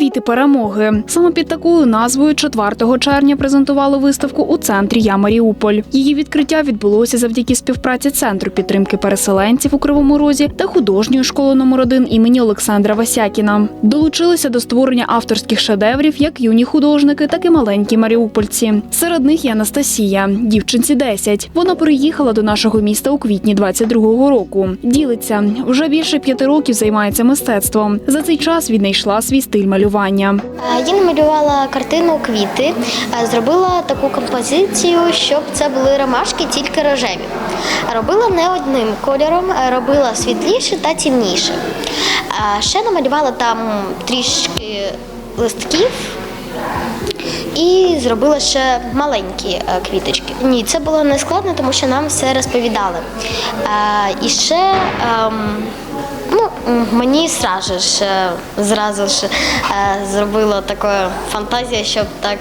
Квіти перемоги. Саме під такою назвою 4 червня презентували виставку у центрі Я Маріуполь. Її відкриття відбулося завдяки співпраці центру підтримки переселенців у Кривому Розі та художньої школи номер 1 імені Олександра Васякіна. Долучилися до створення авторських шедеврів як юні художники, так і маленькі маріупольці. Серед них є Анастасія, дівчинці 10. Вона приїхала до нашого міста у квітні 22-го року. Ділиться вже більше п'яти років займається мистецтвом. За цей час віднайшла свій стиль малювання. Е, Я намалювала картину квіти, е, зробила таку композицію, щоб це були ромашки, тільки рожеві. Робила не одним кольором, е, робила світліше та темніше. Ще намалювала там трішки листків. І зробила ще маленькі квіточки. Ні, це було не складно, тому що нам все розповідали. І ще ем, мені сразу ж, е, зразу ж е, зробила така фантазія, щоб так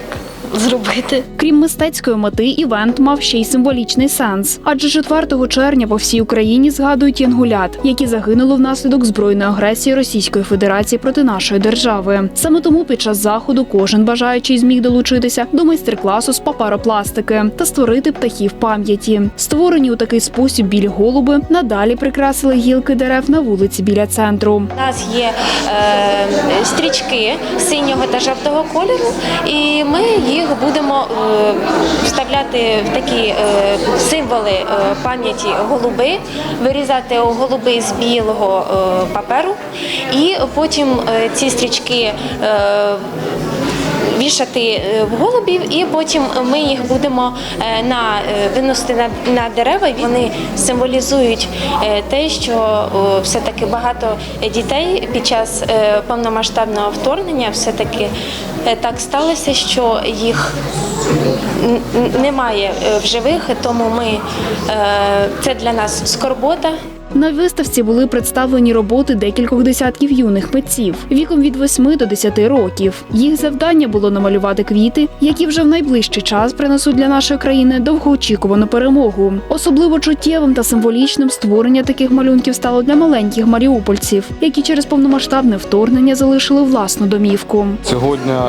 зробити. Крім мистецької мети, івент мав ще й символічний сенс. Адже 4 червня по всій Україні згадують янгулят, які загинули внаслідок збройної агресії Російської Федерації проти нашої держави. Саме тому під час заходу кожен бажаючий зміг долучитися до майстер-класу з папаропластики та створити птахів пам'яті. Створені у такий спосіб білі голуби надалі прикрасили гілки дерев на вулиці біля центру. У нас є е, стрічки синього та жовтого кольору, і ми їх будемо е, вставляти в такі е, символи е, пам'яті голуби, вирізати голуби з білого паперу, і потім ці стрічки. Вішати е, в голубів, і потім ми їх будемо е, на е, виносити на, на дерева. Вони символізують те, що все-таки багато дітей під час повномасштабного вторгнення все-таки е, так сталося, що їх немає в живих, тому ми це для нас скорбота. На виставці були представлені роботи декількох десятків юних митців віком від 8 до 10 років. Їх завдання було намалювати квіти, які вже в найближчий час принесуть для нашої країни довгоочікувану перемогу. Особливо чуттєвим та символічним створення таких малюнків стало для маленьких маріупольців, які через повномасштабне вторгнення залишили власну домівку. Сьогодні е,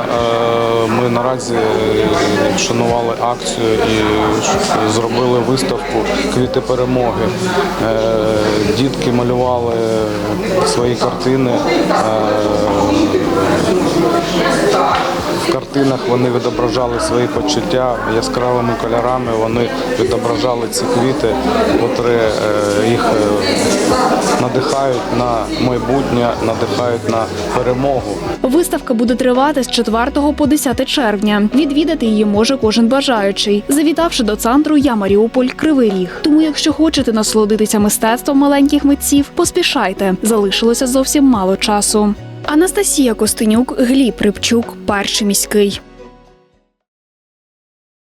ми наразі е, шанували акцію і зробили виставку Квіти перемоги. Дітки малювали свої картини. Е, В картинах вони відображали свої почуття яскравими кольорами. Вони відображали ці квіти, котрі е, їх е, надихають на майбутнє, надихають на перемогу. Виставка буде тривати з 4 по 10 червня. Відвідати її може кожен бажаючий, завітавши до центру Я Маріуполь Кривий Ріг. Тому, якщо хочете насолодитися мистецтвом маленьких митців, поспішайте. Залишилося зовсім мало часу. Анастасія Костенюк, Гліб Рибчук, перший міський.